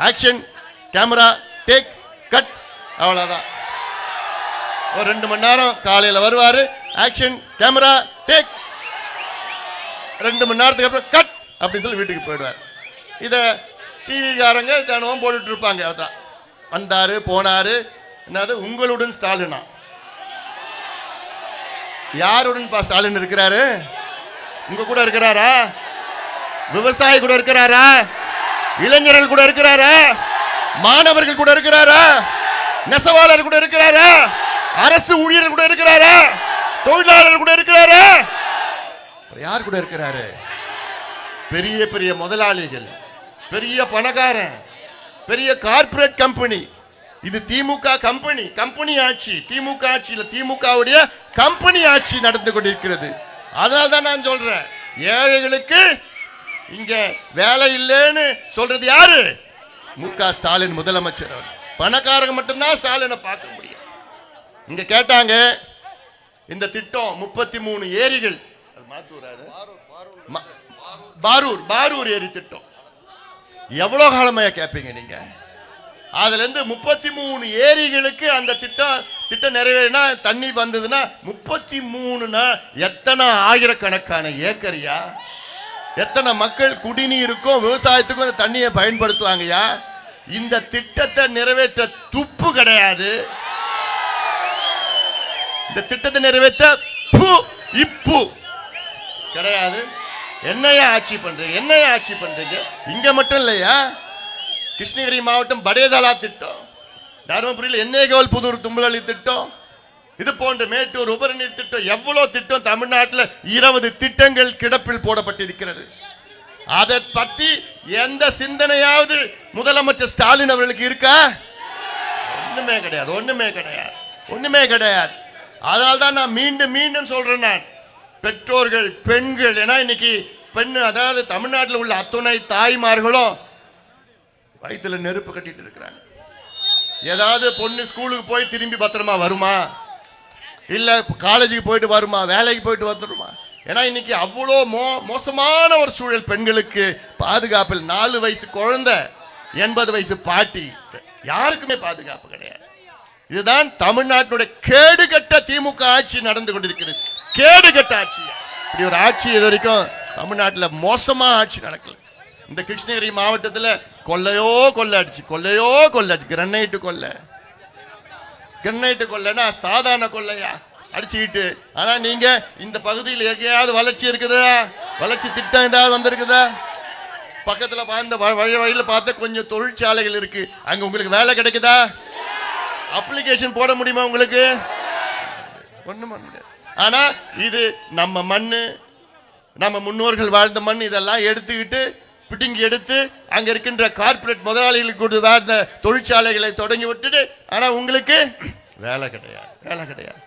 Action camera take cut அவ்வளோதான் ஒரு ரெண்டு மணி நேரம் காலையில் வருவார். ஆக்ஷன் கேமரா டேக் ரெண்டு மணி நேரத்துக்கு அப்புறம் கட் அப்படின்னு சொல்லி வீட்டுக்கு போயிடுவார். இதை டிவிக்காரங்க தினமும் போட்டுட்டு இருப்பாங்க. அதான். வந்தாரு போனார். என்னது? உங்களுடன் ஸ்டாலினா. யாருடன் பா ஸ்டாலின் இருக்கிறாரு? உங்க கூட இருக்கிறாரா? விவசாயி கூட இருக்கிறாரா? இளைஞர்கள் கூட இருக்கிறாரா? மாணவர்கள் கூட இருக்கிறாரா? நெசவாளர் கூட இருக்கிறாரா? அரசு ஊழியர் கூட இருக்கிறாரா? தொழிலாளர் கூட இருக்கிறாரா? யார் கூட இருக்கிறாரு? பெரிய பெரிய முதலாளிகள் பெரிய பணக்காரன் பெரிய கார்ப்பரேட் கம்பெனி இது திமுக கம்பெனி கம்பெனி ஆட்சி. திமுக ஆட்சியில் திமுகவுடைய கம்பெனி ஆட்சி நடந்து கொண்டிருக்கிறது. அதனால தான் நான் சொல்றேன் ஏழைகளுக்கு இங்க வேலை இல்லைன்னு சொல்றது யாரு? மு க ஸ்டாலின் முதலமைச்சர் அவர். பணக்காரங்க மட்டும்தான் ஸ்டாலினை பார்க்க முடியும். இங்க கேட்டாங்க இந்த திட்டம் முப்பத்தி மூணு ஏரிகள். பாரூர் பாரூர் ஏரி திட்டம். எவ்வளோ காலமையா கேட்பீங்க நீங்க? அதுலேருந்து முப்பத்தி மூணு ஏரிகளுக்கு அந்த திட்டம் திட்டம் நிறைவேறினா தண்ணி வந்ததுன்னா முப்பத்தி மூணுனா எத்தனை ஆயிரக்கணக்கான ஏக்கரியா? எத்தனை மக்கள் குடிநீருக்கும் விவசாயத்துக்கும் அந்த தண்ணியை பயன்படுத்துவாங்கய்யா? இந்த திட்டத்தை நிறைவேற்ற துப்பு கிடையாது. இந்த திட்டத்தை நிறைவேற்ற பு இப்பு கிடையாது. என்னையா ஆட்சி பண்றீங்க? என்னையா ஆட்சி பண்றீங்க? இங்க மட்டும் இல்லையா? கிருஷ்ணகிரி மாவட்டம் படேதலா திட்டம் தருமபுரியில் எண்ணெய்கோல் புதூர் தும்பலி திட்டம் இது போன்ற மேட்டூர் உபரிநீர் திட்டம் எவ்வளவு திட்டம் தமிழ்நாட்டில் இருபது திட்டங்கள் கிடப்பில் போடப்பட்டிருக்கிறது. அதை பத்தி எந்த சிந்தனையாவது முதலமைச்சர் ஸ்டாலின் அவர்களுக்கு இருக்கா? ஒண்ணுமே கிடையாது ஒண்ணுமே கிடையாது ஒண்ணுமே கிடையாது. அதனால்தான் நான் மீண்டும் மீண்டும் சொல்றேன் நான். பெற்றோர்கள் பெண்கள் ஏன்னா இன்னைக்கு பெண் அதாவது தமிழ்நாட்டில் உள்ள அத்துணை தாய்மார்களும் வயிற்றுல நெருப்பு கட்டிட்டு இருக்கிறாங்க. ஏதாவது பொண்ணு ஸ்கூலுக்கு போய் திரும்பி பத்திரமா வருமா? இல்லை காலேஜுக்கு போயிட்டு வருமா வேலைக்கு போயிட்டு வந்துடுமா ஏன்னா இன்னைக்கு அவ்வளோ மோ மோசமான ஒரு சூழல் பெண்களுக்கு பாதுகாப்பில் நாலு வயசு குழந்தை எண்பது வயசு பாட்டி. யாருக்குமே பாதுகாப்பு கிடையாது. இதுதான் தமிழ்நாட்டினுடைய கேடுகட்ட திமுக ஆட்சி நடந்து கொண்டிருக்கிறது. கேடுகட்ட ஆட்சி. இப்படி ஒரு ஆட்சி இது வரைக்கும் தமிழ்நாட்டில் மோசமாக ஆட்சி நடக்கல. இந்த கிருஷ்ணகிரி மாவட்டத்தில் கொள்ளையோ கொள்ளை அடிச்சு கொள்ளையோ கொள்ளை அடிச்சு கிரனைட்டு கொள்ளை. கிரனைட்டு கொள்ளைன்னா சாதாரண கொள்ளையா? அடிச்சுக்கிட்டு. ஆனா நீங்க இந்த பகுதியில் எங்கேயாவது வளர்ச்சி இருக்குதா? வளர்ச்சி திட்டம் ஏதாவது வந்திருக்குதா? பக்கத்துல பார்த்த வ- வழி வழியில பார்த்தா கொஞ்சம் தொழிற்சாலைகள் இருக்கு. அங்க உங்களுக்கு வேலை கிடைக்குதா? அப்ளிகேஷன் போட முடியுமா உங்களுக்கு? ஒண்ணும் பண்ண முடியாது. ஆனா இது நம்ம மண்ணு நம்ம முன்னோர்கள் வாழ்ந்த மண் இதெல்லாம் எடுத்துக்கிட்டு பிடுங்கி எடுத்து அங்கே இருக்கின்ற கார்ப்பரேட் முதலாளிகளுக்கு கொண்டு இந்த தொழிற்சாலைகளை தொடங்கி விட்டுட்டு. ஆனால் உங்களுக்கு வேலை கிடையாது வேலை கிடையாது.